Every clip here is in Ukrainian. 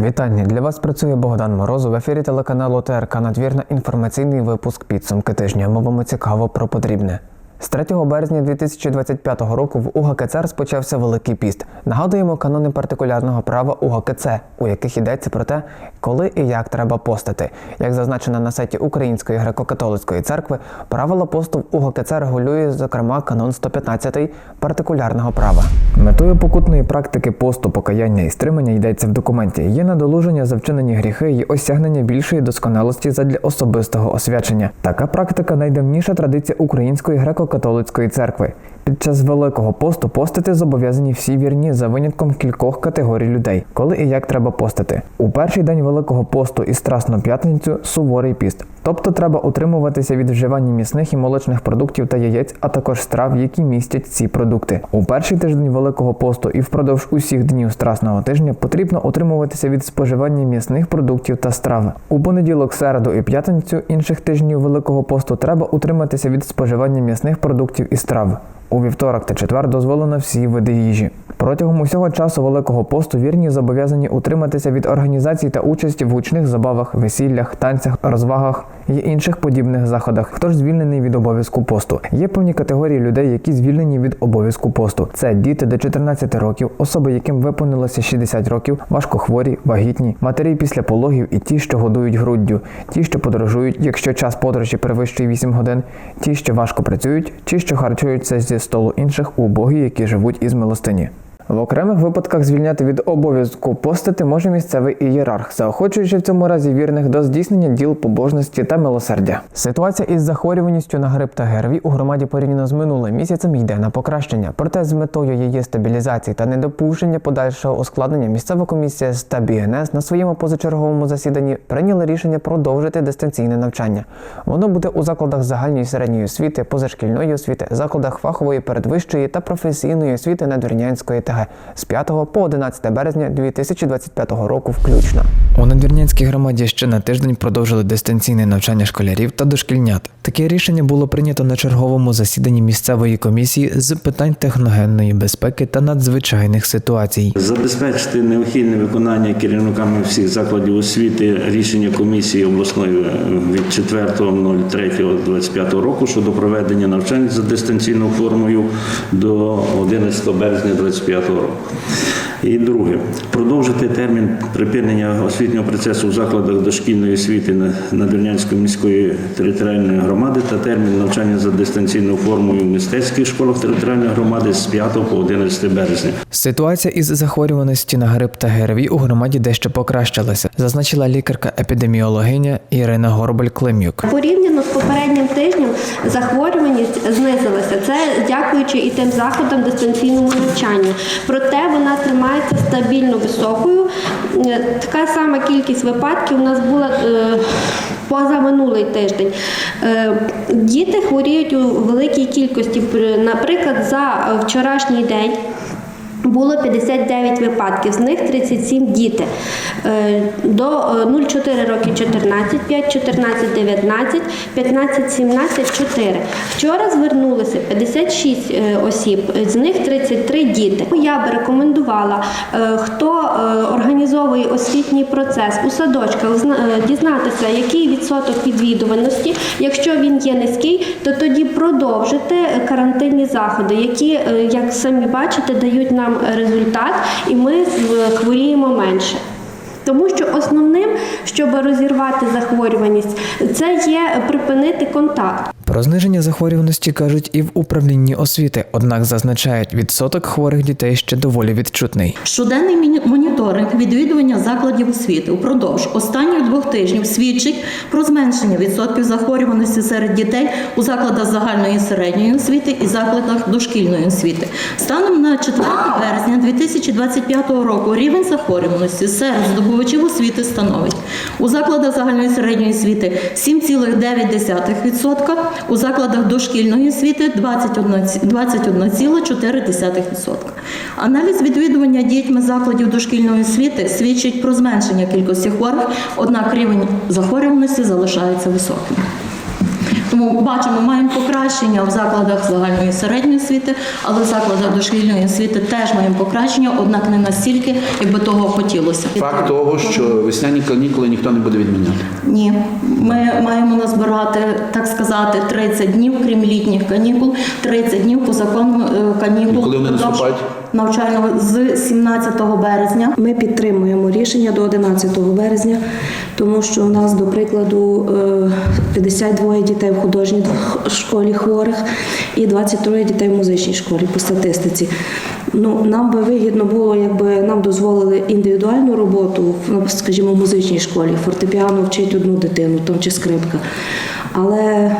Вітання для вас працює Богдан Морозов в ефірі телеканалу ТРК Надвірна. Інформаційний випуск підсумки тижня. Мовимо цікаво про потрібне. З 3 березня 2025 року в УГКЦ розпочався Великий піст. Нагадуємо канони партикулярного права УГКЦ, у яких йдеться про те, коли і як треба постити. Як зазначено на сайті Української греко-католицької церкви, правила посту в УГКЦ регулює, зокрема, канон 115 партикулярного права. Метою покутної практики посту, покаяння і стримання йдеться в документі. Є надолуження за вчинені гріхи і осягнення більшої досконалості задля особистого освячення. Така практика найдавніша традиція Української греко-католицької церкви. Під час Великого посту постити зобов'язані всі вірні за винятком кількох категорій людей, коли і як треба постити. У перший день Великого посту і Страсну п'ятницю суворий піст. Тобто треба утримуватися від вживання м'ясних і молочних продуктів та яєць, а також страв, які містять ці продукти. У перший тиждень Великого посту і впродовж усіх днів Страсного тижня потрібно утримуватися від споживання м'ясних продуктів та страв. У понеділок, середу і п'ятницю інших тижнів Великого посту треба утриматися від споживання м'ясних продуктів і страв. У вівторок та четвер дозволено всі види їжі. Протягом усього часу Великого посту вірні зобов'язані утриматися від організації та участі в гучних забавах, весіллях, танцях, розвагах і інших подібних заходах. Хто ж звільнений від обов'язку посту? Є певні категорії людей, які звільнені від обов'язку посту. Це діти до 14 років, особи, яким виповнилося 60 років, важкохворі, вагітні, матері після пологів і ті, що годують груддю, ті, що подорожують, якщо час подорожі перевищує 8 годин, ті, що важко працюють, ті, що харчуються зі столу інших убогі, які живуть із милостині. В окремих випадках звільняти від обов'язку постити може місцевий ієрарх, заохочуючи в цьому разі вірних до здійснення діл побожності та милосердя. Ситуація із захворюваністю на грип та ГРВІ у громаді порівняно з минулим місяцем йде на покращення. Проте з метою її стабілізації та недопущення подальшого ускладнення місцева комісія з та БНС на своєму позачерговому засіданні прийняла рішення продовжити дистанційне навчання. Воно буде у закладах загальної середньої освіти, позашкільної освіти, закладах фахової передвищої та професійної освіти Надвірнянської ТГ з 5 по 11 березня 2025 року включно. У Надвірнянській громаді ще на тиждень продовжили дистанційне навчання школярів та дошкільнят. Таке рішення було прийнято на черговому засіданні місцевої комісії з питань техногенної безпеки та надзвичайних ситуацій. Забезпечити необхідне виконання керівниками всіх закладів освіти рішення комісії обласної е, від 4.03.25 року щодо проведення навчань за дистанційною формою до 11 березня 2025 року. І друге, продовжити термін припинення освітнього процесу в закладах дошкільної освіти на- Надвірнянської міської територіальної громади та термін навчання за дистанційною формою в мистецьких школах територіальної громади з 5 по 11 березня. Ситуація із захворюваності на грип та ГРВІ у громаді дещо покращилася, зазначила лікарка-епідеміологиня Ірина Горобель-Климюк. Порівняно з попереднім тижнем захворюваність знизилася. Це дякуючи і тим заходам дистанційному навчанню. Проте вона тримається стабільно високою. Е, Така сама кількість випадків у нас була е, поза минулий тиждень. Е, Діти хворіють у великій кількості. Наприклад, за вчорашній день. Було 59 випадків, з них 37 діти. Е, До е, 0,4 роки 14, 5, 14, 19, 15, 17, 4. Вчора звернулися 56 е, осіб, з них 33 діти. Я би рекомендувала, е, хто е, організовує освітній процес у садочках, зна- е, дізнатися, який відсоток відвідуваності. Якщо він є низький, то тоді продовжити карантинні заходи, які, е, як самі бачите, дають нам результат, і ми е, хворіємо менше. Тому що основним, щоб розірвати захворюваність, це є припинити контакт. Про зниження захворюваності кажуть і в управлінні освіти, однак зазначають, відсоток хворих дітей ще доволі відчутний. Щоденний моніторинг відвідування закладів освіти упродовж останніх двох тижнів свідчить про зменшення відсотків захворюваності серед дітей у закладах загальної середньої освіти і закладах дошкільної освіти. Станом на 4 березня 2025 року рівень захворюваності серед здобувачів освіти становить у закладах загальної середньої освіти 7,9%, у закладах дошкільної освіти 21 21,4%. Аналіз відвідування дітьми закладів дошкільної освіти свідчить про зменшення кількості хворих, однак рівень захворюваності залишається високим. Тому бачимо, маємо покращення в закладах загальної середньої освіти, але в закладах дошкільної освіти теж маємо покращення, однак не настільки, як би того хотілося. Факт того, що весняні канікули ніхто не буде відміняти. Ні, ми маємо назбирати, так сказати, 30 днів, крім літніх канікул, 30 днів по закону е, канікул. І коли вони наступають? Навчального з 17 березня. Ми підтримуємо рішення до 11 березня, тому що у нас, до прикладу, е, 52 дітей в художній школі хворих і 23 дітей в музичній школі по статистиці. Ну, нам би вигідно було, якби нам дозволили індивідуальну роботу, ну, скажімо, в музичній школі. Фортепіано вчить одну дитину, там чи скрипка. Але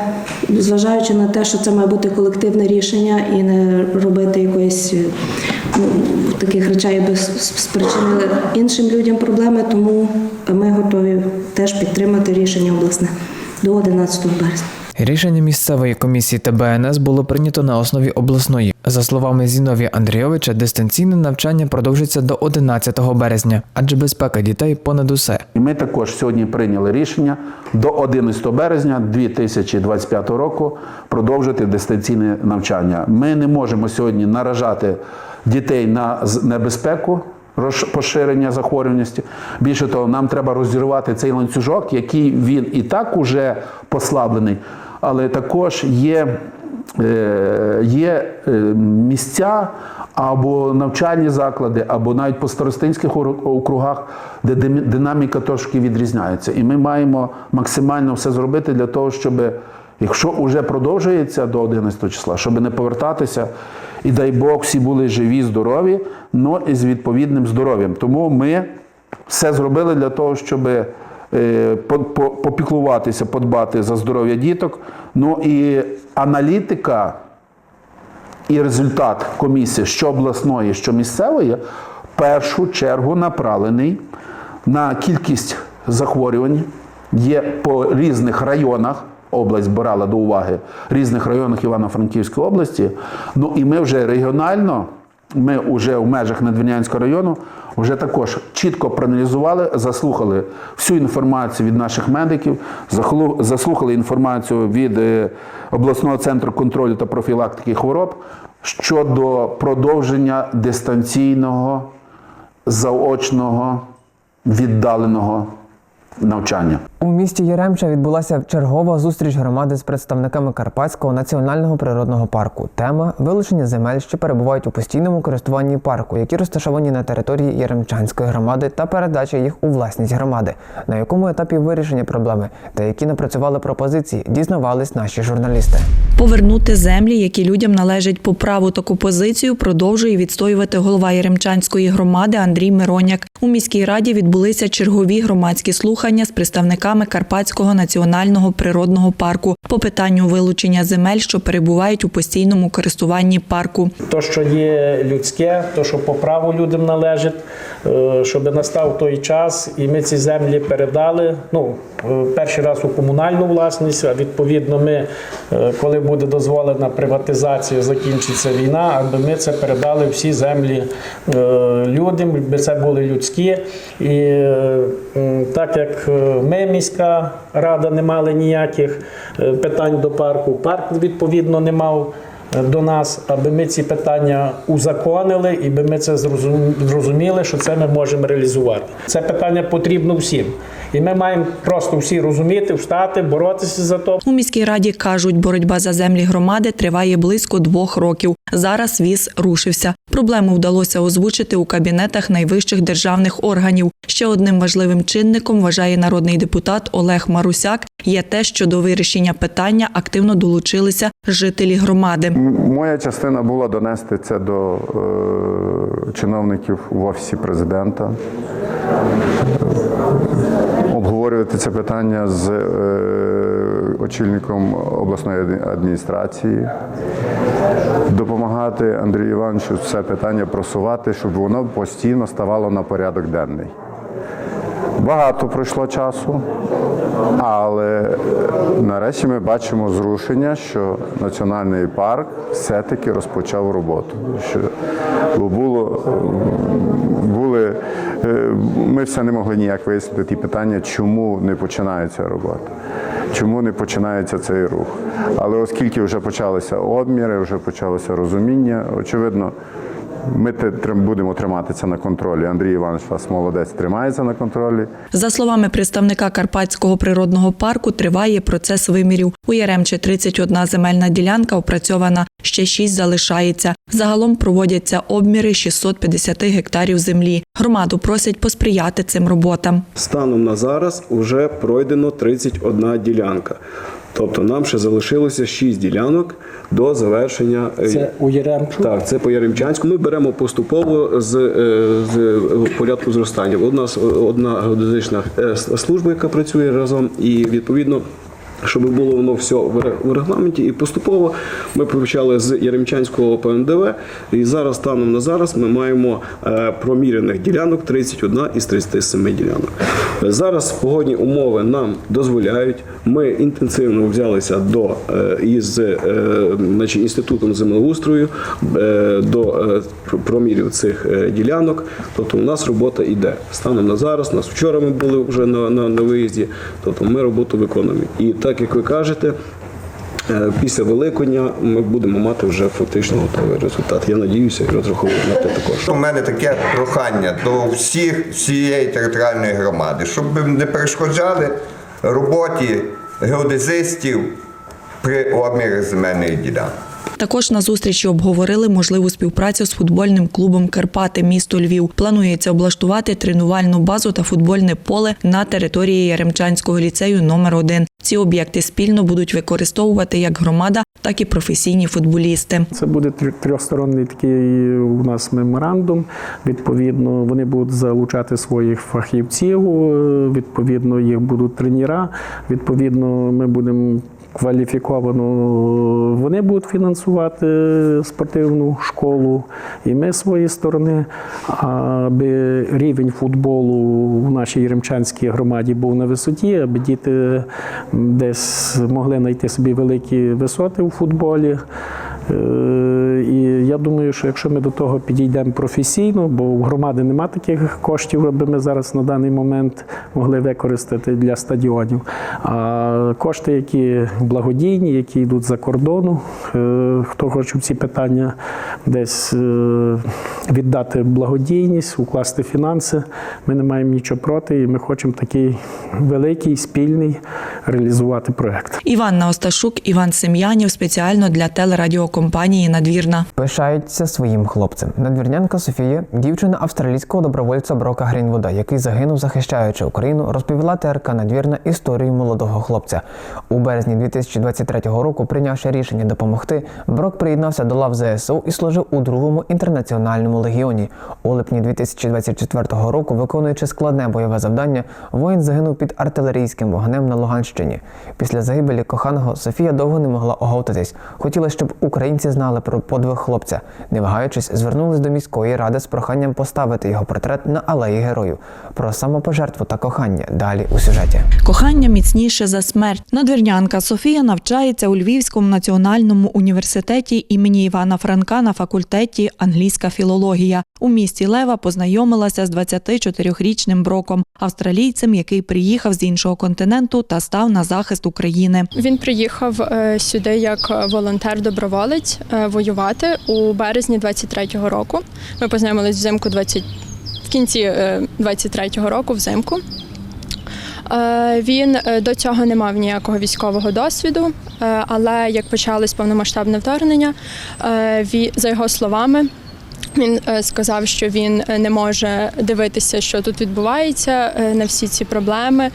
зважаючи на те, що це має бути колективне рішення і не робити якоїсь е, ну, таких речей, аби спричинили іншим людям проблеми, тому ми готові теж підтримати рішення обласне до 11 березня. Рішення місцевої комісії ТБНС було прийнято на основі обласної. За словами Зіновія Андрійовича, дистанційне навчання продовжиться до 11 березня, адже безпека дітей понад усе. Ми також сьогодні прийняли рішення до 11 березня 2025 року продовжити дистанційне навчання. Ми не можемо сьогодні наражати дітей на небезпеку. Поширення захворюваності. Більше того, нам треба розірвати цей ланцюжок, який він і так уже послаблений, але також є, е, є е, місця або навчальні заклади, або навіть по старостинських округах, де динаміка трошки відрізняється. І ми маємо максимально все зробити для того, щоб, якщо вже продовжується до 11 числа, щоб не повертатися. І дай Бог, всі були живі, здорові, але і з відповідним здоров'ям. Тому ми все зробили для того, щоб попіклуватися, подбати за здоров'я діток. Ну і аналітика і результат комісії, що обласної, що місцевої, в першу чергу направлений на кількість захворювань. Є по різних районах. Область брала до уваги різних районах Івано-Франківської області. Ну і ми вже регіонально, ми вже в межах Надвірнянського району вже також чітко проаналізували, заслухали всю інформацію від наших медиків, заслухали інформацію від е, обласного центру контролю та профілактики хвороб щодо продовження дистанційного, заочного, віддаленого навчання. У місті Яремча відбулася чергова зустріч громади з представниками Карпатського національного природного парку. Тема вилучення земель, що перебувають у постійному користуванні парку, які розташовані на території Яремчанської громади, та передача їх у власність громади, на якому етапі вирішення проблеми та які напрацювали пропозиції, дізнавались наші журналісти. Повернути землі, які людям належать по праву таку позицію, продовжує відстоювати голова Яремчанської громади Андрій Мироняк. У міській раді відбулися чергові громадські слухання з представниками Карпатського національного природного парку по питанню вилучення земель, що перебувають у постійному користуванні парку. То, що є людське, то, що по праву людям належить, е, щоб настав той час, і ми ці землі передали. Ну, е, перший раз у комунальну власність, а відповідно, ми, е, коли буде дозволена приватизація, закінчиться війна, аби ми це передали всі землі людям, аби це були людські. І так як е, ми, міська рада, не мали ніяких е, питань до парку, парк відповідно не мав до нас, аби ми ці питання узаконили і би ми це зрозуміли, що це ми можемо реалізувати. Це питання потрібно всім. І ми маємо просто всі розуміти, встати, боротися за то. У міській раді кажуть, боротьба за землі громади триває близько двох років. Зараз віз рушився. Проблему вдалося озвучити у кабінетах найвищих державних органів. Ще одним важливим чинником вважає народний депутат Олег Марусяк. Є те, що до вирішення питання активно долучилися жителі громади. Моя частина була донести це до е, чиновників в офісі президента, обговорювати це питання з е, очільником обласної адміністрації, допомагати Андрію Івановичу це питання просувати, щоб воно постійно ставало на порядок денний. Багато пройшло часу, але е, нарешті ми бачимо зрушення, що національний парк все-таки розпочав роботу. Що, було, були, е, ми все не могли ніяк вияснити ті питання, чому не починається робота, чому не починається цей рух. Але оскільки вже почалися обміри, вже почалося розуміння, очевидно. Ми будемо тримати це на контролі. Андрій Іванович вас молодець тримається на контролі. За словами представника Карпатського природного парку, триває процес вимірів. У Яремче 31 земельна ділянка опрацьована, ще 6 залишається. Загалом проводяться обміри 650 гектарів землі. Громаду просять посприяти цим роботам. Станом на зараз вже пройдено 31 ділянка. Тобто нам ще залишилося 6 ділянок до завершення. Це у Яремчу? Так, це по Яремчанську. Ми беремо поступово з, е, з е, порядку зростання. У нас одна геодезична е, служба, яка працює разом, і відповідно. Щоб було воно все в регламенті, і поступово ми почали з Яремчанського ПНДВ, і зараз станом на зараз ми маємо е, промірених ділянок 31 із 37 ділянок. Зараз погодні умови нам дозволяють. Ми інтенсивно взялися до е, із е, значить, інститутом землеустрою до промірів цих ділянок. Тобто у нас робота йде станом на зараз. У Нас вчора ми були вже на, на, на виїзді. Тобто ми роботу виконуємо. І так як ви кажете. е, Після Великодня ми будемо мати вже фактично готовий результат. Я надіюся і розраховую на те також. У мене таке прохання до всіх всієї територіальної громади, щоб не перешкоджали роботі геодезистів при обмірі земельної ділянки. Також на зустрічі обговорили можливу співпрацю з футбольним клубом Карпати місто Львів. Планується облаштувати тренувальну базу та футбольне поле на території Яремчанського ліцею номер 1 Ці об'єкти спільно будуть використовувати як громада, так і професійні футболісти. Це буде трьох- трьохсторонній такий у нас меморандум. Відповідно, вони будуть залучати своїх фахівців. е, Відповідно, їх будуть тренера. Відповідно, ми будемо. Кваліфіковано вони будуть фінансувати спортивну школу, і ми з своєї сторони, аби рівень футболу в нашій Єремчанській громаді був на висоті, аби діти десь могли знайти собі великі висоти у футболі. Е, І я думаю, що якщо ми до того підійдемо професійно, бо у громади нема таких коштів, аби ми зараз на даний момент могли використати для стадіонів. А кошти, які благодійні, які йдуть за кордону, е, хто хоче в ці питання десь е, віддати благодійність, укласти фінанси, ми не маємо нічого проти, і ми хочемо такий великий спільний реалізувати проект. Іванна Осташук, Іван Сем'янів спеціально для телерадіокомпанії Надвірна. Пишається своїм хлопцем. Надвірнянка Софія, дівчина австралійського добровольця Брока Грінвуда, який загинув, захищаючи Україну, розповіла ТРК Надвірна історію молодого хлопця. У березні 2023 року, прийнявши рішення допомогти, Брок приєднався до лав ЗСУ і служив у другому інтернаціональному легіоні. У липні 2024 року, виконуючи складне бойове завдання, воїн загинув під артилерійським вогнем на Луганщині. Після загибелі коханого Софія довго не могла оговтатись. Хотіла, щоб українці знали про подвиг хлопця. Не вагаючись, звернулись до міської ради з проханням поставити його портрет на алеї героїв. Про самопожертву та кохання далі у сюжеті. Кохання міцніше за смерть. Надвірнянка Софія навчається у Львівському національному університеті імені Івана Франка на факультеті англійська філологія. У місті Лева познайомилася з 24-річним броком, австралійцем, який приїхав з іншого континенту та став на захист України. Він приїхав е, сюди як волонтер-доброволець е, воювати у березні 23-го року. Ми познайомились взимку 20... в кінці е, 23-го року взимку. Е, Він е, до цього не мав ніякого військового досвіду, е, але як почалось повномасштабне вторгнення, е, за його словами, він е, сказав, що він е, не може дивитися, що тут відбувається, е, на всі ці проблеми,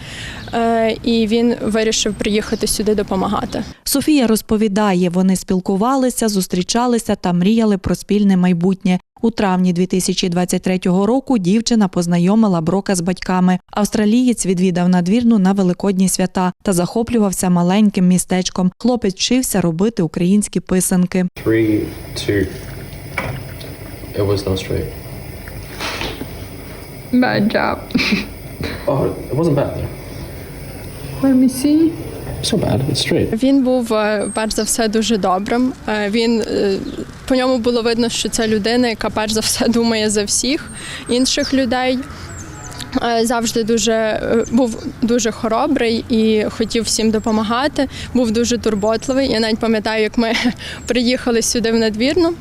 і він вирішив приїхати сюди допомагати. Софія розповідає, вони спілкувалися, зустрічалися та мріяли про спільне майбутнє. У травні 2023 року дівчина познайомила Брока з батьками. Австралієць відвідав надвірну на великодні свята та захоплювався маленьким містечком. Хлопець вчився робити українські писанки. Three, two. It was not straight. Bad job. Oh, it wasn't bad though. Let me see. It's not bad. It's straight. Він був е, перш за все дуже добрим. Е, Він е, по ньому було видно, що це людина, яка перш за все думає за всіх інших людей. Е, Завжди дуже е, був дуже хоробрий і хотів всім допомагати. Був дуже турботливий. Я навіть пам'ятаю, як ми приїхали сюди в надвірну.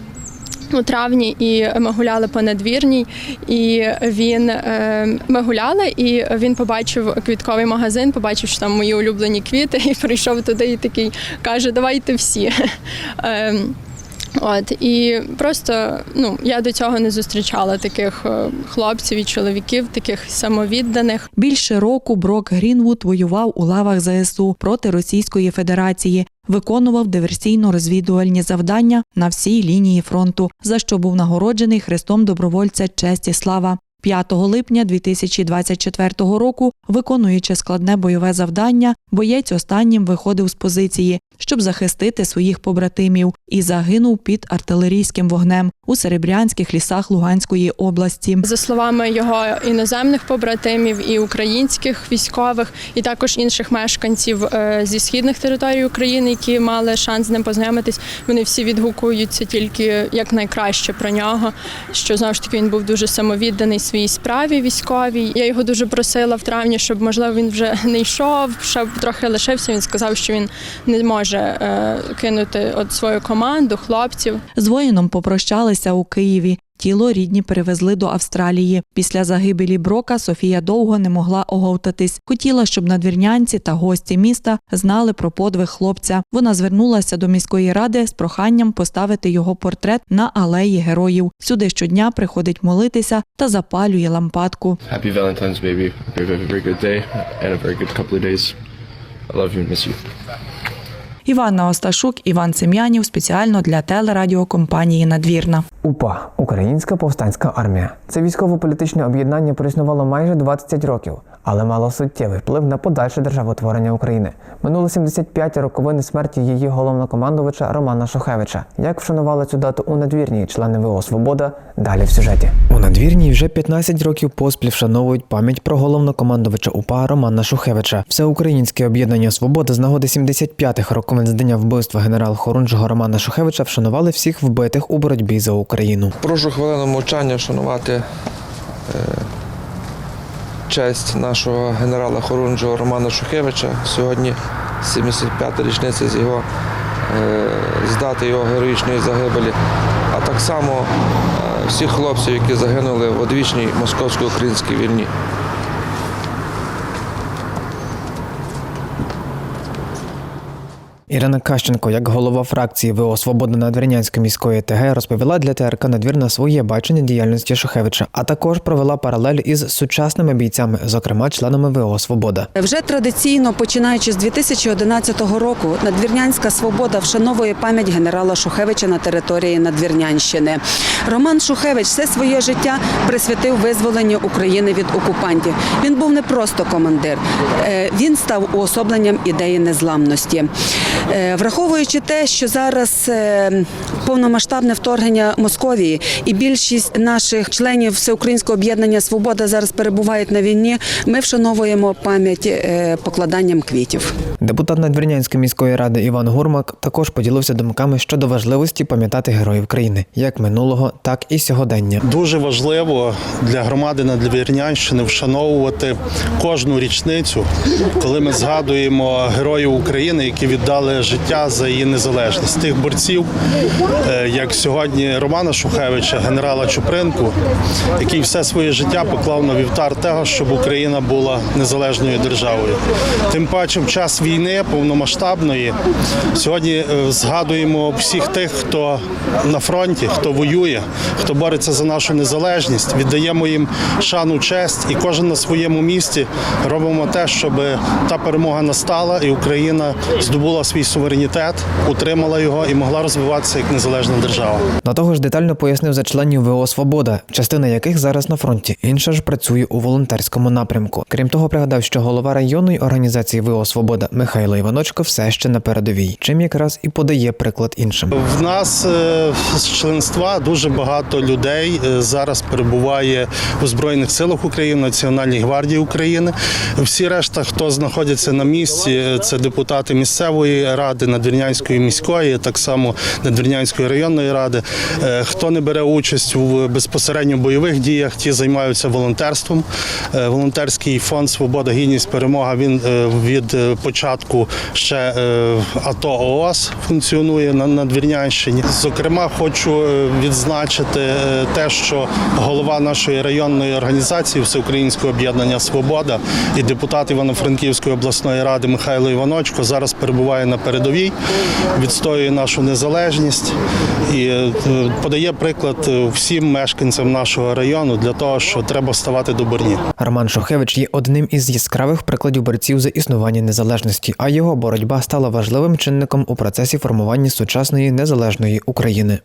У травні і ми гуляли по надвірній, і він е, ми гуляли, і він побачив квітковий магазин, побачив, що там мої улюблені квіти, і прийшов туди і такий каже: Давайте всі. От і просто ну я до цього не зустрічала таких е, хлопців і чоловіків, таких самовідданих. Більше року Брок Грінвуд воював у лавах ЗСУ проти Російської Федерації, виконував диверсійно-розвідувальні завдання на всій лінії фронту, за що був нагороджений хрестом добровольця честь і слава. 5 липня 2024 року, виконуючи складне бойове завдання, боєць останнім виходив з позиції, щоб захистити своїх побратимів, і загинув під артилерійським вогнем у серебрянських лісах Луганської області. За словами його іноземних побратимів і українських військових, і також інших мешканців е, зі східних територій України, які мали шанс з ним познайомитись, вони всі відгукуються тільки як найкраще про нього. Що знову ж таки він був дуже самовідданий своїй справі військовій. Я його дуже просила в травні, щоб можливо він вже не йшов, щоб трохи лишився. Він сказав, що він не може е, кинути от свою команду, хлопців. З воїном попрощалися у Києві. Тіло рідні перевезли до Австралії. Після загибелі Брока Софія довго не могла оговтатись. Хотіла, щоб надвірнянці та гості міста знали про подвиг хлопця. Вона звернулася до міської ради з проханням поставити його портрет на алеї героїв. Сюди щодня приходить молитися та запалює лампадку. Happy Valentine's, baby. Very, very, very good day and a very good couple of days. I love you miss you. Іванна Осташук, Іван Сем'янів спеціально для телерадіокомпанії Надвірна. УПА Українська повстанська армія. Це військово-політичне об'єднання проіснувало майже 20 років, але мало суттєвий вплив на подальше державотворення України. Минуло 75 роковини смерті її головнокомандувача Романа Шухевича. Як вшанували цю дату у надвірній члени ВО Свобода? Далі в сюжеті. У надвірній вже 15 років поспіль вшановують пам'ять про головнокомандувача УПА Романа Шухевича. Всеукраїнське об'єднання Свобода з нагоди 75-х роковин з дня вбивства генерал-хорунжого Романа Шухевича вшанували всіх вбитих у боротьбі за Україну. Прошу хвилину мовчання вшанувати е, честь нашого генерала Хорунжого Романа Шухевича. Сьогодні 75-та річниця з його здати з дати його героїчної загибелі, а так само е, всіх хлопців, які загинули в одвічній московсько-українській війні. Ірина Кащенко, як голова фракції ВО Свобода Надвірнянської міської ТГ, розповіла для ТРК Надвірна своє бачення діяльності Шухевича, а також провела паралель із сучасними бійцями, зокрема членами ВО Свобода. Вже традиційно, починаючи з 2011 року, Надвірнянська свобода вшановує пам'ять генерала Шухевича на території Надвірнянщини. Роман Шухевич все своє життя присвятив визволенню України від окупантів. Він був не просто командир, е, він став уособленням ідеї незламності. Е, Враховуючи те, що зараз е, повномасштабне вторгнення Московії і більшість наших членів Всеукраїнського об'єднання Свобода зараз перебувають на війні, ми вшановуємо пам'ять е, покладанням квітів. Депутат Надвірнянської міської ради Іван Гурмак також поділився думками щодо важливості пам'ятати героїв країни, як минулого, так і сьогодення. Дуже важливо для громади Надвірнянщини вшановувати кожну річницю, коли ми згадуємо героїв України, які віддали життя за її незалежність. Тих борців, е, як сьогодні Романа Шухевича, генерала Чупринку, який все своє життя поклав на вівтар того, щоб Україна була незалежною державою. Тим паче, в час війни повномасштабної сьогодні е, згадуємо всіх тих, хто на фронті, хто воює, хто бореться за нашу незалежність, віддаємо їм шану, честь, і кожен на своєму місці робимо те, щоб та перемога настала і Україна здобула свій суверенітет, утримала його і могла розвиватися як незалежна держава. До того ж детально пояснив за членів ВО Свобода, частина яких зараз на фронті, інша ж працює у волонтерському напрямку. Крім того, пригадав, що голова районної організації ВО Свобода Михайло Іваночко все ще на передовій, чим якраз і подає приклад іншим. В нас е, з членства дуже багато людей е, зараз перебуває у Збройних силах України, Національній гвардії України. Всі решта, хто знаходяться на місці, е, це депутати місцевої ради, Надвірнянської міської, так само Надвірнянської районної ради. Е, Хто не бере участь у безпосередньо бойових діях, ті займаються волонтерством. Е, Волонтерський фонд Свобода, гідність, перемога. Він е, від початку ще АТО ООС функціонує на Надвірнянщині. Зокрема, хочу відзначити те, що голова нашої районної організації Всеукраїнського об'єднання Свобода і депутат Івано-Франківської обласної ради Михайло Іваночко зараз перебуває на передовій, відстоює нашу незалежність і е, подає приклад е, всім мешканцям нашого району для того, що треба ставати до борні. Роман Шухевич є одним із яскравих прикладів борців за існування незалежності, а його боротьба стала важливим чинником у процесі формування сучасної незалежної України.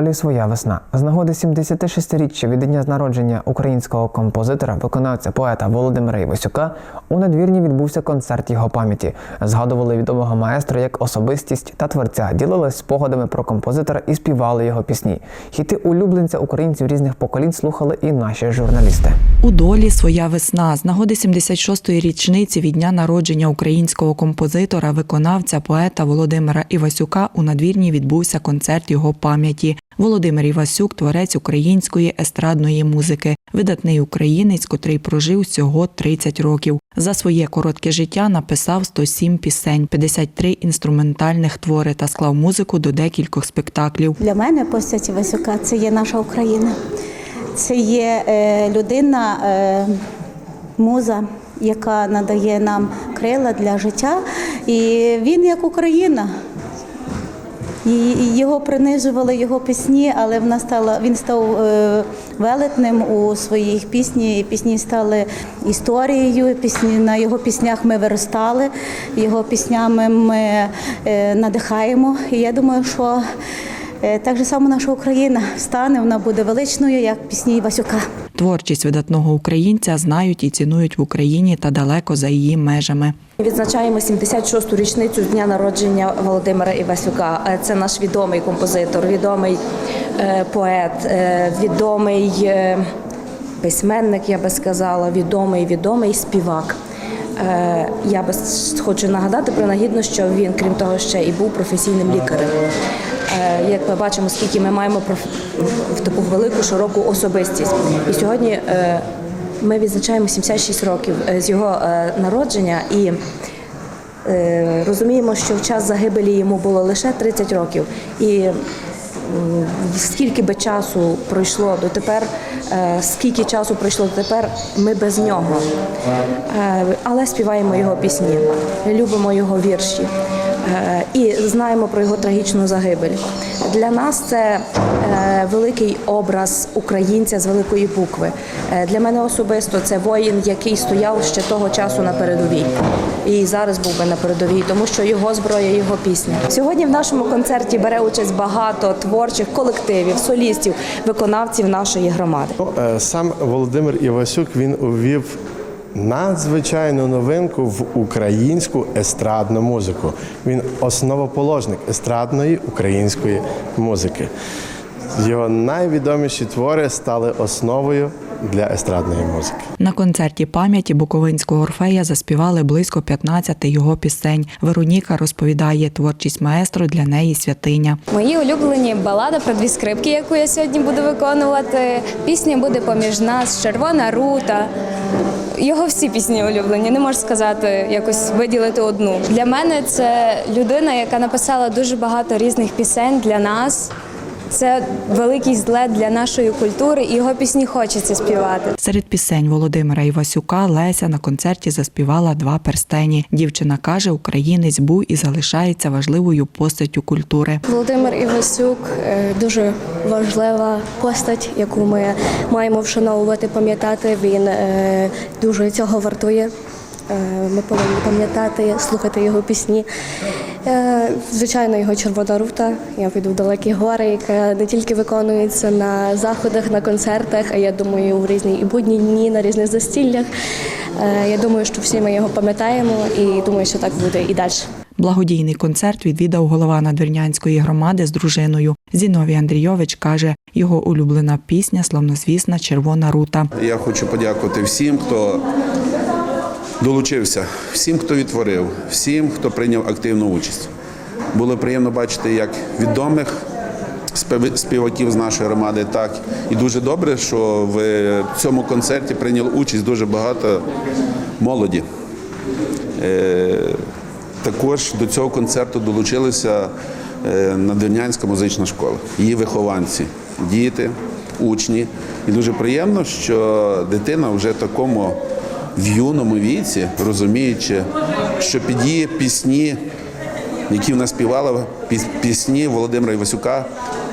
Долі своя весна. З нагоди 76-річчя від дня народження українського композитора, виконавця поета Володимира Івасюка у надвірні відбувся концерт його пам'яті. Згадували відомого маестро як особистість та творця, ділились спогадами про композитора і співали його пісні. Хіти улюбленця українців різних поколінь слухали і наші журналісти. У долі своя весна з нагоди 76-ї річниці від дня народження українського композитора, виконавця, поета Володимира Івасюка у надвірні відбувся концерт його пам'яті. Володимир Івасюк, творець української естрадної музики, видатний українець, котрий прожив всього 30 років. За своє коротке життя написав 107 пісень, 53 інструментальних твори та склав музику до декількох спектаклів. Для мене постать Івасюка це є наша Україна. Це є е, людина, е, муза, яка надає нам крила для життя. І він як Україна. Його принижували його пісні, але вона стала він став е, велетним у своїх пісні. Пісні стали історією. Пісні на його піснях ми виростали, його піснями ми е, надихаємо. І я думаю, що так же само наша Україна стане, вона буде величною, як пісні Івасюка. Творчість видатного українця знають і цінують в Україні та далеко за її межами. Відзначаємо 76-ту річницю з дня народження Володимира Івасюка. Е, Це наш відомий композитор, відомий е, поет, е, відомий е, письменник, я би сказала, відомий, відомий співак. Е, Я би хочу нагадати принагідно, що він, крім того, ще і був професійним лікарем. Е, Як ми бачимо, скільки ми маємо в таку велику широку особистість. І сьогодні е, ми відзначаємо 76 років е, з його народження і розуміємо, що в час загибелі йому було лише 30 років. І скільки би часу пройшло дотепер, скільки часу пройшло дотепер, ми без нього. Але співаємо його пісні, любимо його вірші і знаємо про його трагічну загибель. Для нас це е, великий образ українця з великої букви. Е, Для мене особисто це воїн, який стояв ще того часу на передовій. І зараз був би на передовій, тому що його зброя, його пісня. Сьогодні в нашому концерті бере участь багато творчих колективів, солістів, виконавців нашої громади. Е, Сам Володимир Івасюк він увів надзвичайну новинку в українську естрадну музику. Він основоположник естрадної української музики. Його найвідоміші твори стали основою для естрадної музики. На концерті пам'яті Буковинського орфея заспівали близько 15 його пісень. Вероніка розповідає, творчість маестро для неї святиня. Мої улюблені балада про дві скрипки, яку я сьогодні буду виконувати. Пісня буде поміж нас, червона рута. Його всі пісні улюблені, не можу сказати, якось виділити одну. Для мене це людина, яка написала дуже багато різних пісень для нас. Це великий злет для нашої культури, і його пісні хочеться співати. Серед пісень Володимира Івасюка Леся на концерті заспівала два перстені. Дівчина каже, українець був і залишається важливою постаттю культури. Володимир Івасюк е, дуже важлива постать, яку ми маємо вшановувати, пам'ятати. Він е, дуже цього вартує. Е, Ми повинні пам'ятати, слухати його пісні. Е, Звичайно, його червона рута. Я піду в далекі гори, яка не тільки виконується на заходах, на концертах, а я думаю, у різні і будні дні, на різних застіллях. Е, Я думаю, що всі ми його пам'ятаємо і думаю, що так буде і далі. Благодійний концерт відвідав голова Надвірнянської громади з дружиною. Зіновій Андрійович каже, його улюблена пісня славнозвісна Червона рута. Я хочу подякувати всім, хто долучився, всім, хто відтворив, всім, хто прийняв активну участь. Було приємно бачити як відомих співаків з нашої громади, так і дуже добре, що в цьому концерті прийняло участь дуже багато молоді. Е, Також до цього концерту долучилися е, Надвірнянська музична школа, її вихованці, діти, учні. І дуже приємно, що дитина вже такому в юному віці, розуміючи, що під її пісні, які вона співала, піс- пісні Володимира Івасюка,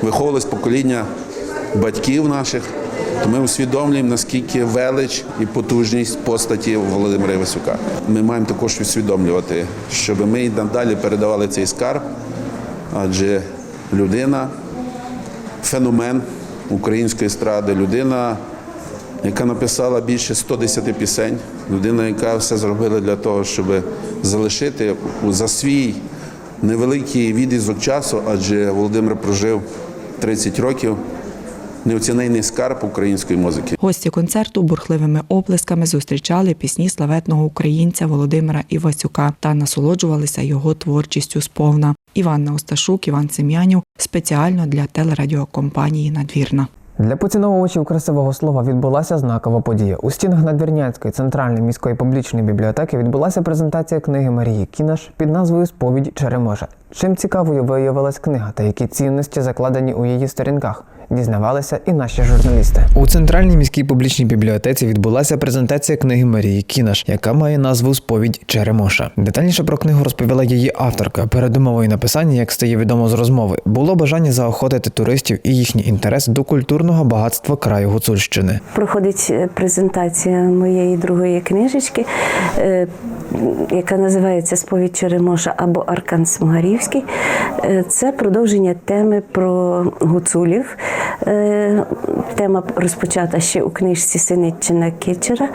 виховувалось покоління батьків наших, то ми усвідомлюємо, наскільки велич і потужність постаті Володимира Івасюка. Ми маємо також усвідомлювати, щоб ми й надалі передавали цей скарб, адже людина феномен української естради, людина, яка написала більше 110 пісень, людина, яка все зробила для того, щоб залишити за свій невеликий відрізок часу, адже Володимир прожив 30 років. Неоцінений скарб української музики. Гості концерту бурхливими оплесками зустрічали пісні славетного українця Володимира Івасюка та насолоджувалися його творчістю сповна. Іванна Осташук, Іван Сем'янів спеціально для телерадіокомпанії Надвірна. Для поціновувачів красивого слова відбулася знакова подія. У стінах Надвірнянської центральної міської публічної бібліотеки відбулася презентація книги Марії Кінаш під назвою Сповідь Череможа. Чим цікавою виявилась книга та які цінності закладені у її сторінках, дізнавалися і наші журналісти. У центральній міській публічній бібліотеці відбулася презентація книги Марії Кінаш, яка має назву Сповідь Черемоша. Детальніше про книгу розповіла її авторка. Перед умовою написання, як стає відомо з розмови, було бажання заохотити туристів і їхній інтерес до культурного багатства краю Гуцульщини. проходить е, презентація моєї другої книжечки, е, яка називається Сповідь Черемоша або Аркан Смогарівський. Е, Це продовження теми про гуцулів. Е, Тема розпочата ще у книжці Синиччина Кичера,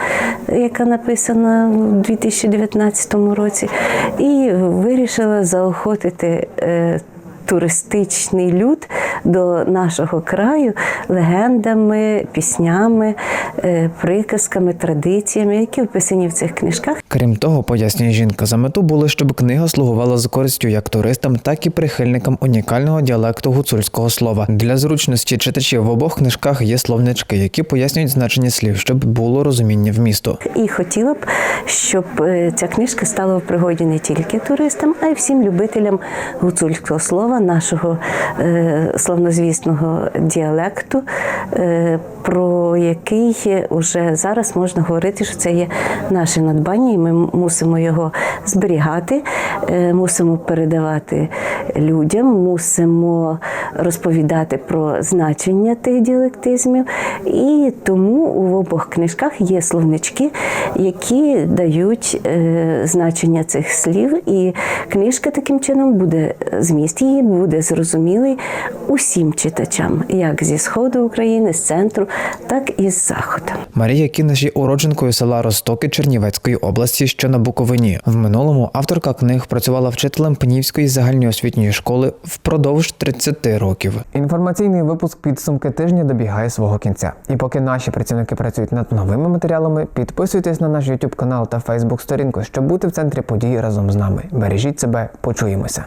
яка написана у 2019 році, і вирішила заохотити. е, Туристичний люд до нашого краю легендами, піснями, е, приказками, традиціями, які описані в цих книжках. Крім того, пояснює жінка, за мету було, щоб книга слугувала з користю як туристам, так і прихильникам унікального діалекту гуцульського слова. Для зручності читачів в обох книжках є словнички, які пояснюють значення слів, щоб було розуміння вмісту. І хотіла б, щоб е, ця книжка стала в пригоді не тільки туристам, а й всім любителям гуцульського слова, нашого е, славнозвісного діалекту, е, про який вже зараз можна говорити, що це є наше надбання, і ми мусимо його зберігати, е, мусимо передавати людям, мусимо розповідати про значення тих діалектизмів. І тому в обох книжках є словнички, які дають е, значення цих слів. І книжка таким чином буде зміст її буде зрозумілий усім читачам, як зі сходу України, з центру, так і з заходу. Марія Кінаш є уродженкою села Ростоки Чернівецької області, що на Буковині. В минулому авторка книг працювала вчителем Пнівської загальноосвітньої школи впродовж 30 років. Інформаційний випуск підсумки тижня добігає свого кінця. І поки наші працівники працюють над новими матеріалами, підписуйтесь на наш YouTube канал та Facebook сторінку, щоб бути в центрі подій разом з нами. Бережіть себе, почуємося.